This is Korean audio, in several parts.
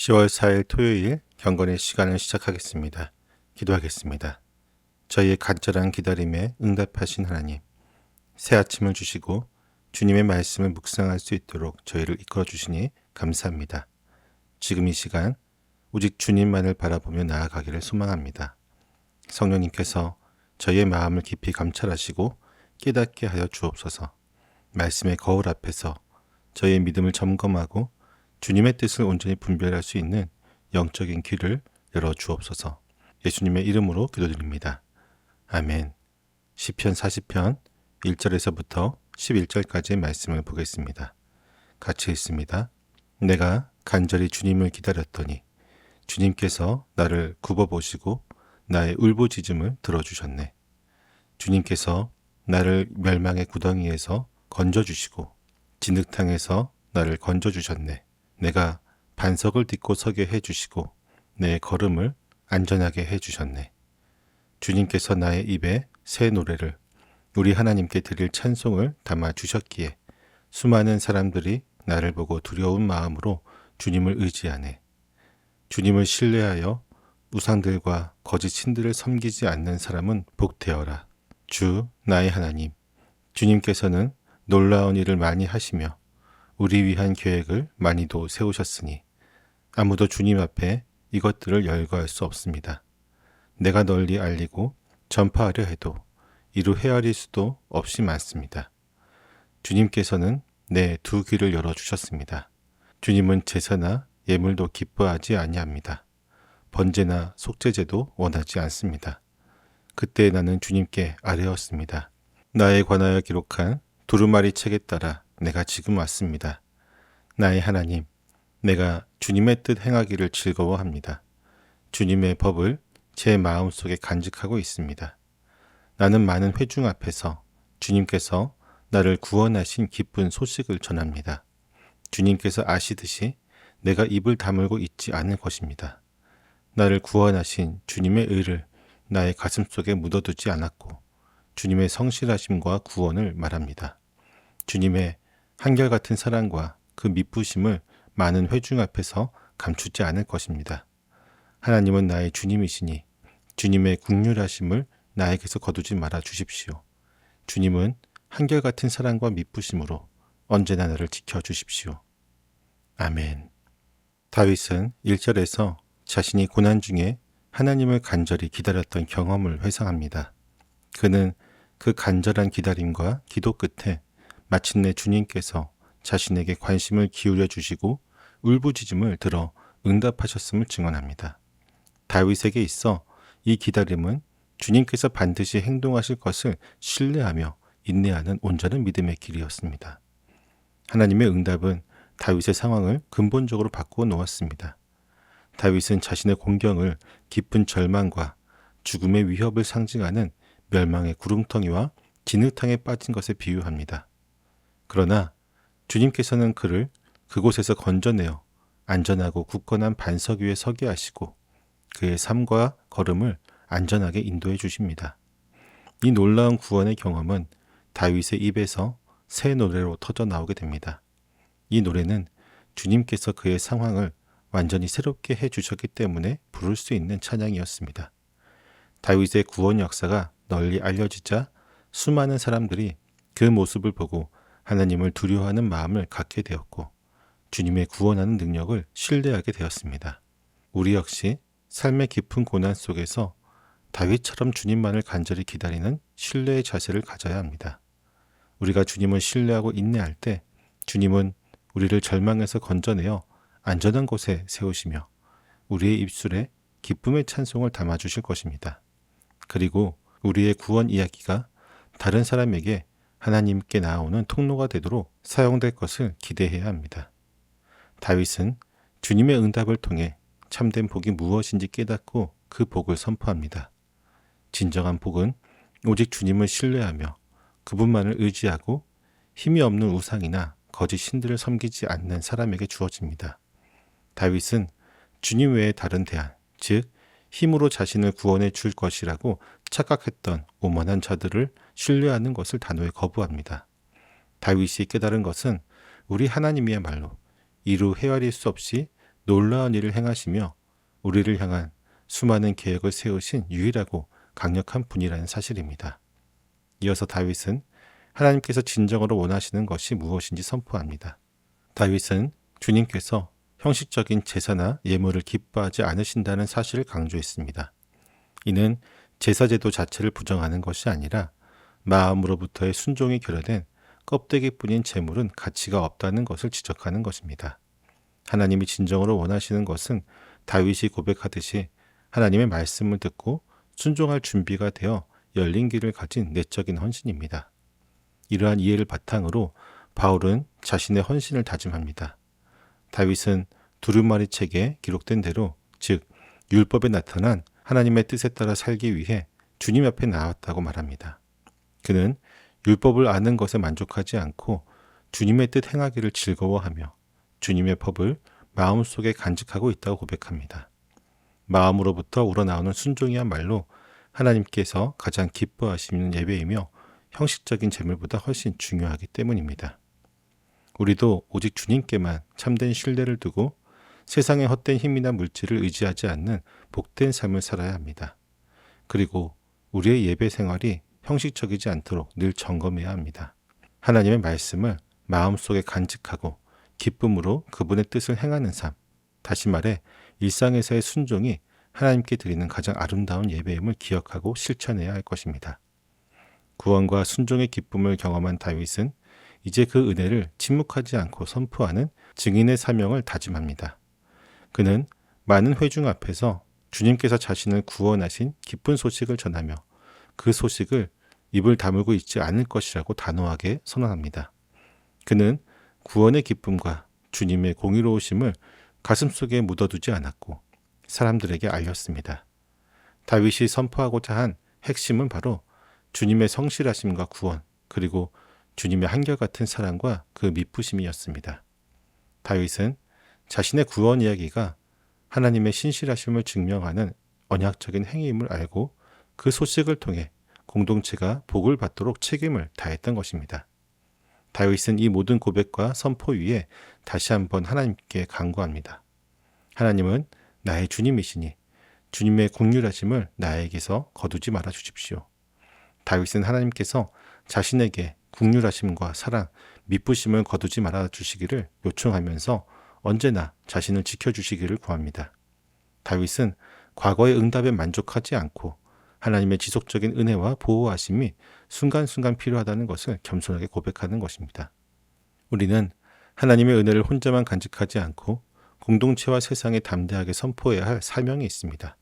10월 4일 토요일 경건의 시간을 시작하겠습니다. 기도하겠습니다. 저희의 간절한 기다림에 응답하신 하나님, 새 아침을 주시고 주님의 말씀을 묵상할 수 있도록 저희를 이끌어 주시니 감사합니다. 지금 이 시간 오직 주님만을 바라보며 나아가기를 소망합니다. 성령님께서 저희의 마음을 깊이 감찰하시고 깨닫게 하여 주옵소서. 말씀의 거울 앞에서 저희의 믿음을 점검하고 주님의 뜻을 온전히 분별할 수 있는 영적인 귀를 열어 주옵소서. 예수님의 이름으로 기도드립니다. 아멘. 시편 40편 1절에서부터 11절까지의 말씀을 보겠습니다. 같이 읽습니다. 내가 간절히 주님을 기다렸더니 주님께서 나를 굽어 보시고 나의 울부짖음을 들어주셨네. 주님께서 나를 멸망의 구덩이에서 건져 주시고 진흙탕에서 나를 건져 주셨네. 내가 반석을 딛고 서게 해 주시고 내 걸음을 안전하게 해 주셨네. 주님께서 나의 입에 새 노래를 우리 하나님께 드릴 찬송을 담아 주셨기에 수많은 사람들이 나를 보고 두려운 마음으로 주님을 의지하네. 주님을 신뢰하여 우상들과 거짓 신들을 섬기지 않는 사람은 복되어라. 주 나의 하나님, 주님께서는 놀라운 일을 많이 하시며 우리 위한 계획을 많이도 세우셨으니 아무도 주님 앞에 이것들을 열거할 수 없습니다. 내가 널리 알리고 전파하려 해도 이루 헤아릴 수도 없이 많습니다. 주님께서는 내 두 귀를 열어 주셨습니다. 주님은 제사나 예물도 기뻐하지 아니합니다. 번제나 속죄제도 원하지 않습니다. 그때 나는 주님께 아뢰었습니다. 나에 관하여 기록한 두루마리 책에 따라 내가 지금 왔습니다. 나의 하나님, 내가 주님의 뜻 행하기를 즐거워합니다. 주님의 법을 제 마음속에 간직하고 있습니다. 나는 많은 회중 앞에서 주님께서 나를 구원하신 기쁜 소식을 전합니다. 주님께서 아시듯이 내가 입을 다물고 있지 않을 것입니다. 나를 구원하신 주님의 의를 나의 가슴 속에 묻어두지 않았고 주님의 성실하심과 구원을 말합니다. 주님의 한결같은 사랑과 그 미쁘심을 많은 회중 앞에서 감추지 않을 것입니다. 하나님은 나의 주님이시니 주님의 국률하심을 나에게서 거두지 말아 주십시오. 주님은 한결같은 사랑과 미쁘심으로 언제나 나를 지켜 주십시오. 아멘. 다윗은 1절에서 자신이 고난 중에 하나님을 간절히 기다렸던 경험을 회상합니다. 그는 그 간절한 기다림과 기도 끝에 마침내 주님께서 자신에게 관심을 기울여 주시고 울부짖음을 들어 응답하셨음을 증언합니다. 다윗에게 있어 이 기다림은 주님께서 반드시 행동하실 것을 신뢰하며 인내하는 온전한 믿음의 길이었습니다. 하나님의 응답은 다윗의 상황을 근본적으로 바꾸어 놓았습니다. 다윗은 자신의 공경을 깊은 절망과 죽음의 위협을 상징하는 멸망의 구름텅이와 진흙탕에 빠진 것에 비유합니다. 그러나 주님께서는 그를 그곳에서 건져내어 안전하고 굳건한 반석 위에 서게 하시고 그의 삶과 걸음을 안전하게 인도해 주십니다. 이 놀라운 구원의 경험은 다윗의 입에서 새 노래로 터져 나오게 됩니다. 이 노래는 주님께서 그의 상황을 완전히 새롭게 해 주셨기 때문에 부를 수 있는 찬양이었습니다. 다윗의 구원 역사가 널리 알려지자 수많은 사람들이 그 모습을 보고 하나님을 두려워하는 마음을 갖게 되었고 주님의 구원하는 능력을 신뢰하게 되었습니다. 우리 역시 삶의 깊은 고난 속에서 다윗처럼 주님만을 간절히 기다리는 신뢰의 자세를 가져야 합니다. 우리가 주님을 신뢰하고 인내할 때 주님은 우리를 절망에서 건져내어 안전한 곳에 세우시며 우리의 입술에 기쁨의 찬송을 담아주실 것입니다. 그리고 우리의 구원 이야기가 다른 사람에게 하나님께 나오는 통로가 되도록 사용될 것을 기대해야 합니다. 다윗은 주님의 응답을 통해 참된 복이 무엇인지 깨닫고 그 복을 선포합니다. 진정한 복은 오직 주님을 신뢰하며 그분만을 의지하고 힘이 없는 우상이나 거짓 신들을 섬기지 않는 사람에게 주어집니다. 다윗은 주님 외에 다른 대안, 즉 힘으로 자신을 구원해 줄 것이라고 착각했던 오만한 자들을 신뢰하는 것을 단호히 거부합니다. 다윗이 깨달은 것은 우리 하나님이야말로 이루 헤아릴 수 없이 놀라운 일을 행하시며 우리를 향한 수많은 계획을 세우신 유일하고 강력한 분이라는 사실입니다. 이어서 다윗은 하나님께서 진정으로 원하시는 것이 무엇인지 선포합니다. 다윗은 주님께서 형식적인 제사나 예물을 기뻐하지 않으신다는 사실을 강조했습니다. 이는 제사제도 자체를 부정하는 것이 아니라 마음으로부터의 순종이 결여된 껍데기뿐인 제물은 가치가 없다는 것을 지적하는 것입니다. 하나님이 진정으로 원하시는 것은 다윗이 고백하듯이 하나님의 말씀을 듣고 순종할 준비가 되어 열린 길을 가진 내적인 헌신입니다. 이러한 이해를 바탕으로 바울은 자신의 헌신을 다짐합니다. 다윗은 두루마리 책에 기록된 대로 즉 율법에 나타난 하나님의 뜻에 따라 살기 위해 주님 앞에 나왔다고 말합니다. 그는 율법을 아는 것에 만족하지 않고 주님의 뜻 행하기를 즐거워하며 주님의 법을 마음속에 간직하고 있다고 고백합니다. 마음으로부터 우러나오는 순종이야말로 하나님께서 가장 기뻐하시는 예배이며 형식적인 제물보다 훨씬 중요하기 때문입니다. 우리도 오직 주님께만 참된 신뢰를 두고 세상의 헛된 힘이나 물질을 의지하지 않는 복된 삶을 살아야 합니다. 그리고 우리의 예배 생활이 형식적이지 않도록 늘 점검해야 합니다. 하나님의 말씀을 마음속에 간직하고 기쁨으로 그분의 뜻을 행하는 삶. 다시 말해 일상에서의 순종이 하나님께 드리는 가장 아름다운 예배임을 기억하고 실천해야 할 것입니다. 구원과 순종의 기쁨을 경험한 다윗은 이제 그 은혜를 침묵하지 않고 선포하는 증인의 사명을 다짐합니다. 그는 많은 회중 앞에서 주님께서 자신을 구원하신 기쁜 소식을 전하며 그 소식을 입을 다물고 있지 않을 것이라고 단호하게 선언합니다. 그는 구원의 기쁨과 주님의 공의로우심을 가슴속에 묻어두지 않았고 사람들에게 알렸습니다. 다윗이 선포하고자 한 핵심은 바로 주님의 성실하심과 구원, 그리고 주님의 한결같은 사랑과 그 미쁘심이었습니다. 다윗은 자신의 구원 이야기가 하나님의 신실하심을 증명하는 언약적인 행위임을 알고 그 소식을 통해 공동체가 복을 받도록 책임을 다했던 것입니다. 다윗은 이 모든 고백과 선포 위에 다시 한번 하나님께 간구합니다. 하나님은 나의 주님이시니 주님의 공률하심을 나에게서 거두지 말아 주십시오. 다윗은 하나님께서 자신에게 국률하심과 사랑, 미쁘심을 거두지 말아 주시기를 요청하면서 언제나 자신을 지켜주시기를 구합니다. 다윗은 과거의 응답에 만족하지 않고 하나님의 지속적인 은혜와 보호하심이 순간순간 필요하다는 것을 겸손하게 고백하는 것입니다. 우리는 하나님의 은혜를 혼자만 간직하지 않고 공동체와 세상에 담대하게 선포해야 할 사명이 있습니다.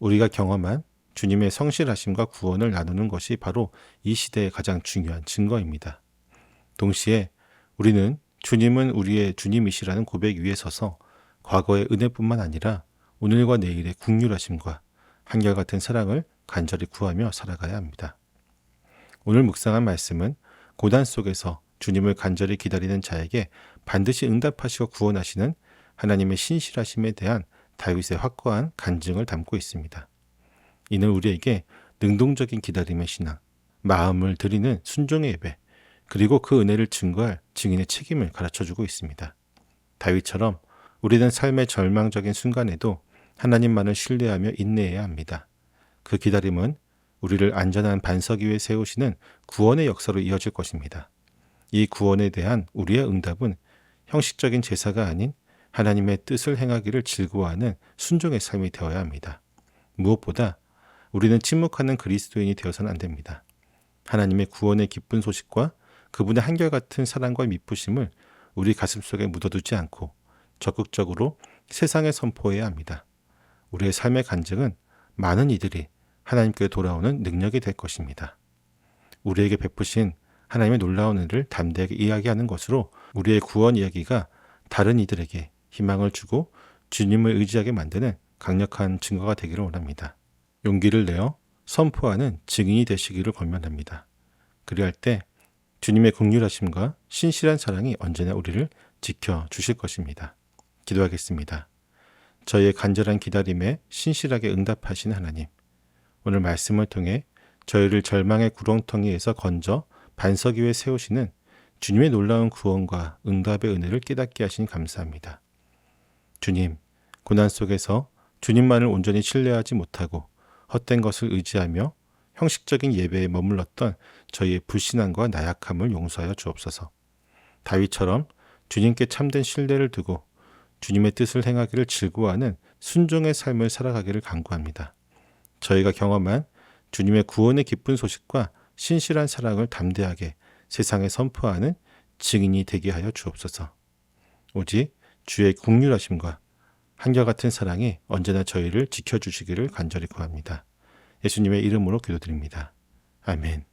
우리가 경험한 주님의 성실하심과 구원을 나누는 것이 바로 이 시대의 가장 중요한 증거입니다. 동시에 우리는 주님은 우리의 주님이시라는 고백 위에 서서 과거의 은혜뿐만 아니라 오늘과 내일의 국률하심과 한결같은 사랑을 간절히 구하며 살아가야 합니다. 오늘 묵상한 말씀은 고단 속에서 주님을 간절히 기다리는 자에게 반드시 응답하시고 구원하시는 하나님의 신실하심에 대한 다윗의 확고한 간증을 담고 있습니다. 이는 우리에게 능동적인 기다림의 신앙, 마음을 드리는 순종의 예배, 그리고 그 은혜를 증거할 증인의 책임을 가르쳐 주고 있습니다. 다윗처럼 우리는 삶의 절망적인 순간에도 하나님만을 신뢰하며 인내해야 합니다. 그 기다림은 우리를 안전한 반석 위에 세우시는 구원의 역사로 이어질 것입니다. 이 구원에 대한 우리의 응답은 형식적인 제사가 아닌 하나님의 뜻을 행하기를 즐거워하는 순종의 삶이 되어야 합니다. 무엇보다 우리는 침묵하는 그리스도인이 되어서는 안 됩니다. 하나님의 구원의 기쁜 소식과 그분의 한결같은 사랑과 미쁘심을 우리 가슴속에 묻어두지 않고 적극적으로 세상에 선포해야 합니다. 우리의 삶의 간증은 많은 이들이 하나님께 돌아오는 능력이 될 것입니다. 우리에게 베푸신 하나님의 놀라운 은혜를 담대하게 이야기하는 것으로 우리의 구원 이야기가 다른 이들에게 희망을 주고 주님을 의지하게 만드는 강력한 증거가 되기를 원합니다. 용기를 내어 선포하는 증인이 되시기를 권면합니다. 그리할 때 주님의 긍휼하심과 신실한 사랑이 언제나 우리를 지켜 주실 것입니다. 기도하겠습니다. 저희의 간절한 기다림에 신실하게 응답하신 하나님, 오늘 말씀을 통해 저희를 절망의 구렁텅이에서 건져 반석 위에 세우시는 주님의 놀라운 구원과 응답의 은혜를 깨닫게 하신 감사합니다. 주님, 고난 속에서 주님만을 온전히 신뢰하지 못하고 헛된 것을 의지하며 형식적인 예배에 머물렀던 저희의 불신앙과 나약함을 용서하여 주옵소서. 다윗처럼 주님께 참된 신뢰를 두고 주님의 뜻을 행하기를 즐거워하는 순종의 삶을 살아가기를 간구합니다. 저희가 경험한 주님의 구원의 기쁜 소식과 신실한 사랑을 담대하게 세상에 선포하는 증인이 되게 하여 주옵소서. 오직 주의 국률하심과 한결같은 사랑이 언제나 저희를 지켜주시기를 간절히 구합니다. 예수님의 이름으로 기도드립니다. 아멘.